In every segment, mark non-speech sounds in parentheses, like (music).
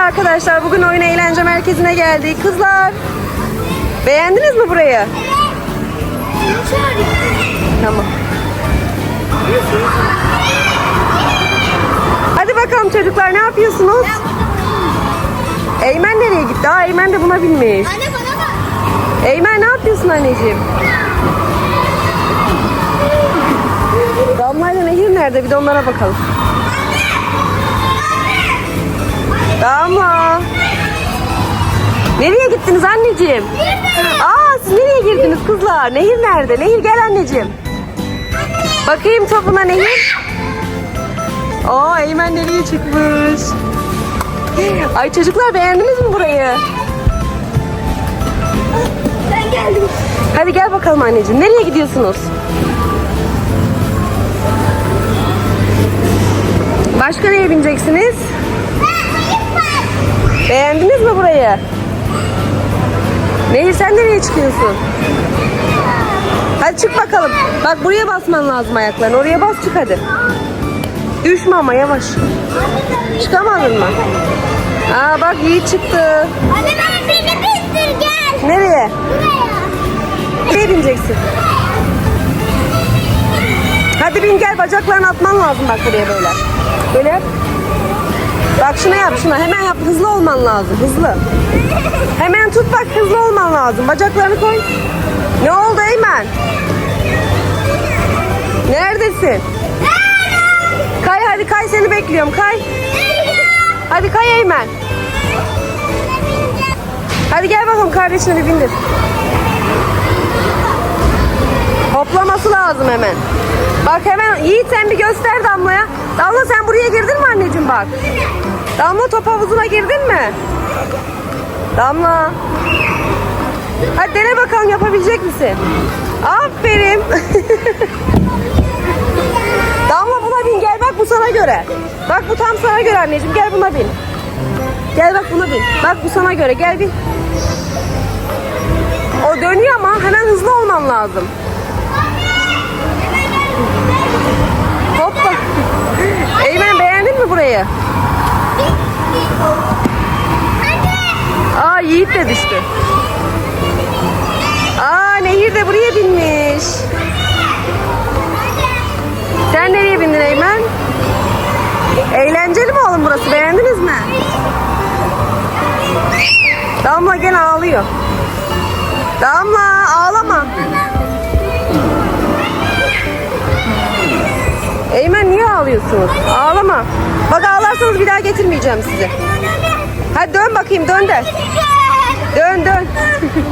arkadaşlar bugün oyun eğlence merkezine geldik. Kızlar beğendiniz mi burayı? Tamam. Hadi bakalım çocuklar ne yapıyorsunuz? Eymen nereye gitti? Aa Eymen de buna binmiş. Anne bana bak. Eymen ne yapıyorsun anneciğim? Damla ile Nehir nerede? Bir de onlara bakalım. Damla. Nereye gittiniz anneciğim? Aa siz nereye girdiniz kızlar? Nehir nerede? Nehir gel anneciğim. Bakayım topuna Nehir. Aa Eymen nereye çıkmış? Ay çocuklar beğendiniz mi burayı? Ben geldim. Hadi gel bakalım anneciğim. Nereye gidiyorsunuz? Başka neye bineceksiniz? Beğendiniz mi burayı? Nehir sen nereye çıkıyorsun? Hadi çık bakalım. Bak buraya basman lazım ayaklarını. Oraya bas çık hadi. Düşme ama yavaş. Çıkamadın mı? Aa bak Yiğit çıktı. Anne bana beni bindir gel. Nereye? Buraya. Nereye bineceksin? Hadi bin gel bacaklarını atman lazım bak buraya böyle. Böyle yap. Bak şuna yap şuna hemen yap hızlı olman lazım hızlı. Hemen tut bak hızlı olman lazım bacaklarını koy. Ne oldu Eymen? Neredesin? Kay hadi kay seni bekliyorum kay. Hadi kay Eymen. Hadi gel bakalım kardeşine bir bindir. Hoplaması lazım hemen. Bak hemen Yiğit sen bir göster Damla'ya. Damla sen buraya girdin mi anneciğim bak. Damla top havuzuna girdin mi? Damla. Hadi dene bakalım yapabilecek misin? Aferin. (laughs) Damla buna bin gel bak bu sana göre. Bak bu tam sana göre anneciğim gel buna bin. Gel bak buna bin. Bak bu sana göre gel bin. O dönüyor ama hemen hızlı olman lazım. Burayı? Aa Yiğit de düştü. Aa Nehir de buraya binmiş. Sen nereye bindin Eymen? Eğlenceli mi oğlum burası? Beğendiniz mi? Damla gene ağlıyor. Damla ağlama. Eymen niye ağlıyorsunuz? Ağlama. Bak ağlarsanız bir daha getirmeyeceğim sizi. Hadi dön bakayım dön de. Dön dön.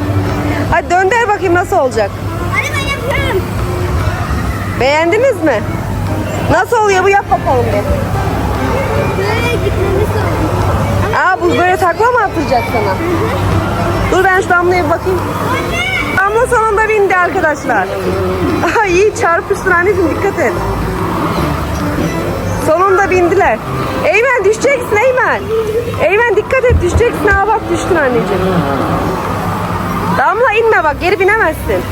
(laughs) Hadi dön der bakayım nasıl olacak. Anne. Beğendiniz mi? Nasıl oluyor bu yap bakalım bir. Böyle gitmemiz lazım. Aa bu böyle takla mı attıracak sana? Dur ben şu damlaya bakayım. Damla sonunda bindi arkadaşlar. (laughs) Aha iyi çarpıştın anneciğim dikkat et. Sonunda bindiler. Eymen düşeceksin Eymen. Eymen dikkat et düşeceksin. Aa bak düştün anneciğim. Damla inme bak geri binemezsin.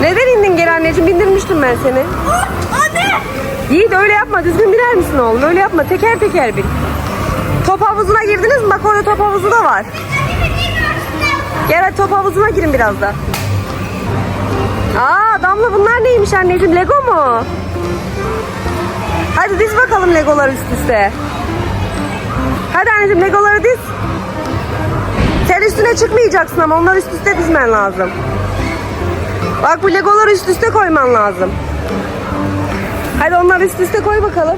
Neden indin geri anneciğim? Bindirmiştim ben seni. Anne. Yiğit öyle yapma. Düzgün biner misin oğlum? Öyle yapma. Teker teker bin. Top havuzuna girdiniz mi? Bak orada top havuzu da var. Gel top havuzuna girin biraz da. Aa Damla bunlar neymiş anneciğim? Lego mu? Hadi diz bakalım Legolar üst üste. Hadi anneciğim Legoları diz. Sen üstüne çıkmayacaksın ama onlar üst üste dizmen lazım. Bak bu Legoları üst üste koyman lazım. Hadi onları üst üste koy bakalım.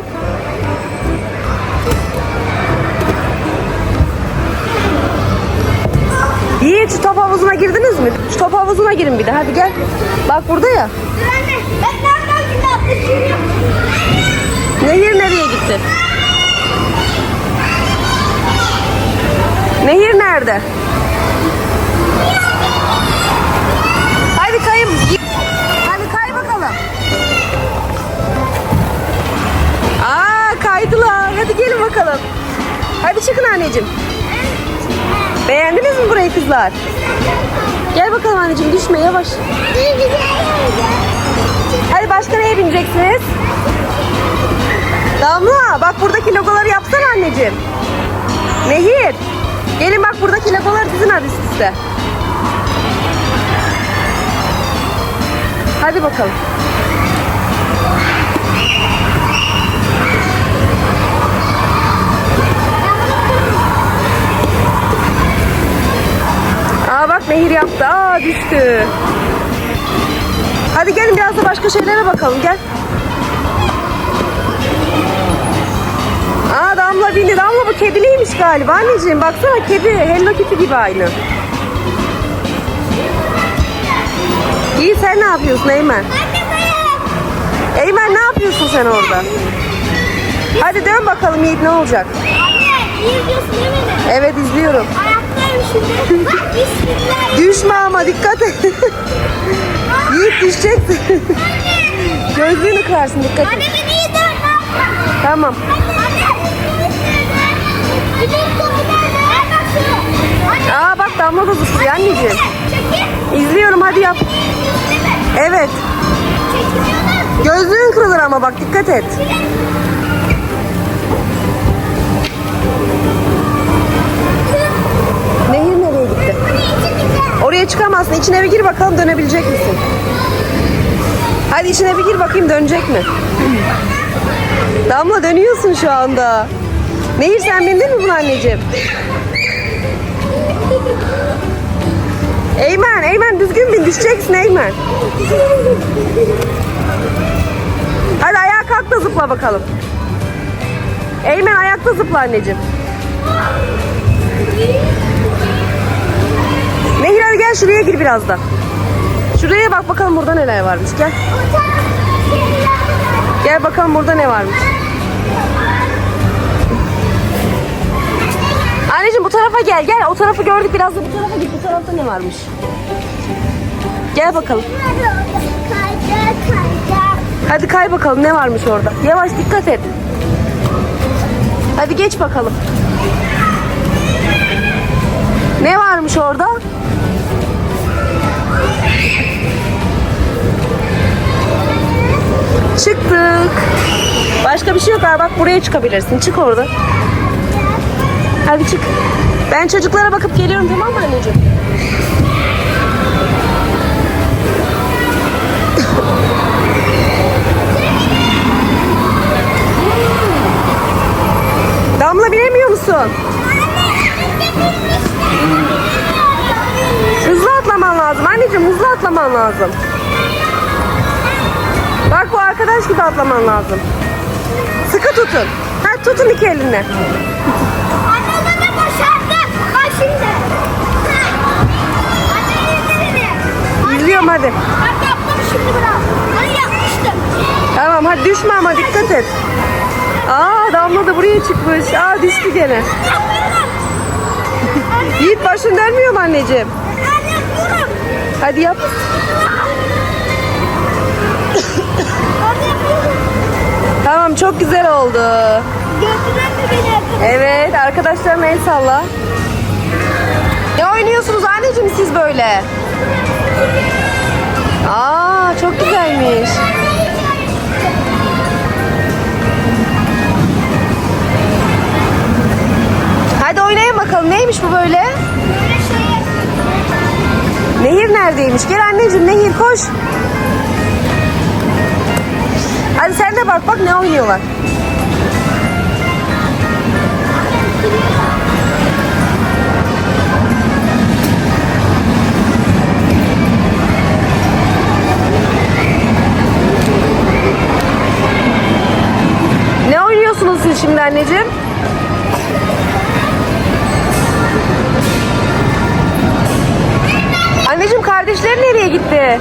Yiğit şu top havuzuna girdiniz mi? Şu top havuzuna girin bir de hadi gel. Bak burada ya. Anne. Ben nereden şimdi atlayacağım? Nehir nereye gitti? Nehir nerede? Hadi kayın. Hadi kay bakalım. Aa kaydılar. Hadi gelin bakalım. Hadi çıkın anneciğim. Beğendiniz mi burayı kızlar? Gel bakalım anneciğim düşme yavaş. Hadi başka neye bineceksiniz? Damla bak buradaki logoları yapsana anneciğim. buradaki legoları dizin hadi üst üste. Hadi bakalım. Aa bak Nehir yaptı. Aa düştü. Hadi gelin biraz da başka şeylere bakalım gel. Galiba anneciğim. Baksana kedi. Hello Kitty gibi aynı. İyi sen ne yapıyorsun Eymen? Anne. Eymen ne yapıyorsun sen orada? Hadi dön bakalım Yiğit ne olacak? Anne iyi diyorsun değil mi? Evet izliyorum. Ayaktayım şimdi. Bak bismillah. Düşme ama dikkat et. (laughs) Yiğit düşeceksin. (laughs) Gözlüğünü kırarsın dikkat Anne et. beni iyi dön. Tamam. Anne. Aa bak Damla da zıplıyor anneciğim. İzliyorum hadi yap. Evet. Gözlüğün kırılır ama bak dikkat et. Nehir nereye gitti? Oraya çıkamazsın. İçine bir gir bakalım dönebilecek misin? Hadi içine bir gir bakayım dönecek mi? Damla dönüyorsun şu anda. Nehir sen bindin mi buna anneciğim? Eymen, Eymen düzgün bin düşeceksin Eymen. Hadi ayağa kalk da zıpla bakalım. Eymen ayakta zıpla anneciğim. Nehir hadi gel şuraya gir biraz da. Şuraya bak bakalım burada neler varmış gel. Gel bakalım burada ne varmış. Anneciğim bu tarafa gel gel. O tarafı gördük biraz da bu tarafa git. Bu tarafta ne varmış? Gel bakalım. Hadi kay bakalım ne varmış orada. Yavaş dikkat et. Hadi geç bakalım. Ne varmış orada? Çıktık. Başka bir şey yok abi. Bak buraya çıkabilirsin. Çık orada. Hadi çık. Ben çocuklara bakıp geliyorum tamam mı anneciğim? Damla bilemiyor musun? Hızlı atlaman lazım. Anneciğim hızlı atlaman lazım. Bak bu arkadaş gibi atlaman lazım. Sıkı tutun. Ha, tutun iki elinle. Beni. İzliyorum hadi. Bak yaptım şimdi biraz. Hani yapmıştım. Tamam hadi düşme ama dikkat et. Aa Damla da buraya çıkmış. Aa düştü gene. Yiğit başın dönmüyor mu anneciğim? Ben yapıyorum. Hadi yap. Tamam çok güzel oldu. Gördüler mi beni? Evet arkadaşlarına el salla. Ne oynuyorsunuz anneciğim siz böyle? Aa çok güzelmiş. Hadi oynayın bakalım neymiş bu böyle? Nehir neredeymiş? Gel anneciğim Nehir koş. Hadi sen de bak bak ne oynuyorlar. Siz şimdi anneciğim? Anneciğim kardeşleri nereye gitti?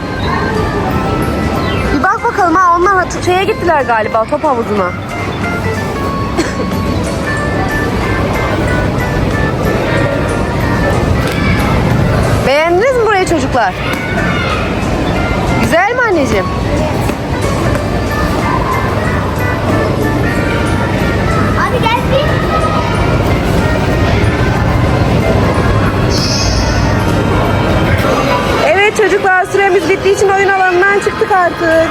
Bir bak bakalım ha onlar şeye gittiler galiba top havuzuna. Beğendiniz mi burayı çocuklar? Güzel mi anneciğim? Çocuklar süremiz bittiği için oyun alanından çıktık artık.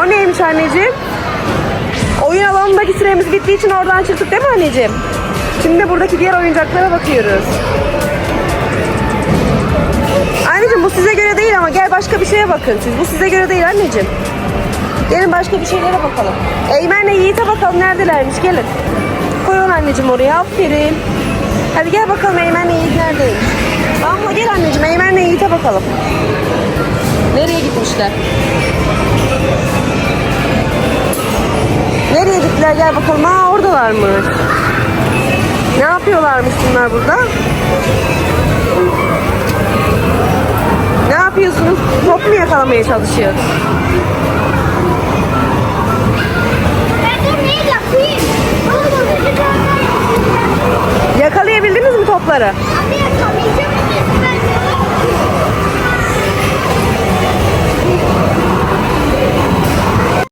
O neymiş anneciğim? Oyun alanındaki süremiz bittiği için oradan çıktık değil mi anneciğim? Şimdi de buradaki diğer oyuncaklara bakıyoruz. Anneciğim bu size göre değil ama gel başka bir şeye bakın siz. Bu size göre değil anneciğim. Gelin başka bir şeylere bakalım. Eymen'le Yiğit'e bakalım neredelermiş gelin. Koy onu anneciğim oraya aferin. Hadi gel bakalım Eymen'le Yiğit neredeymiş. Aa gel anneciğim Eymen'le Yiğit'e bakalım. Nereye gitmişler? Nereye gittiler gel bakalım. Aa oradalarmış. Ne yapıyorlarmış bunlar burada? Ne yapıyorsunuz? Top mu yakalamaya çalışıyor? Yakalayabildiniz mi topları? Abi yakalayamadım.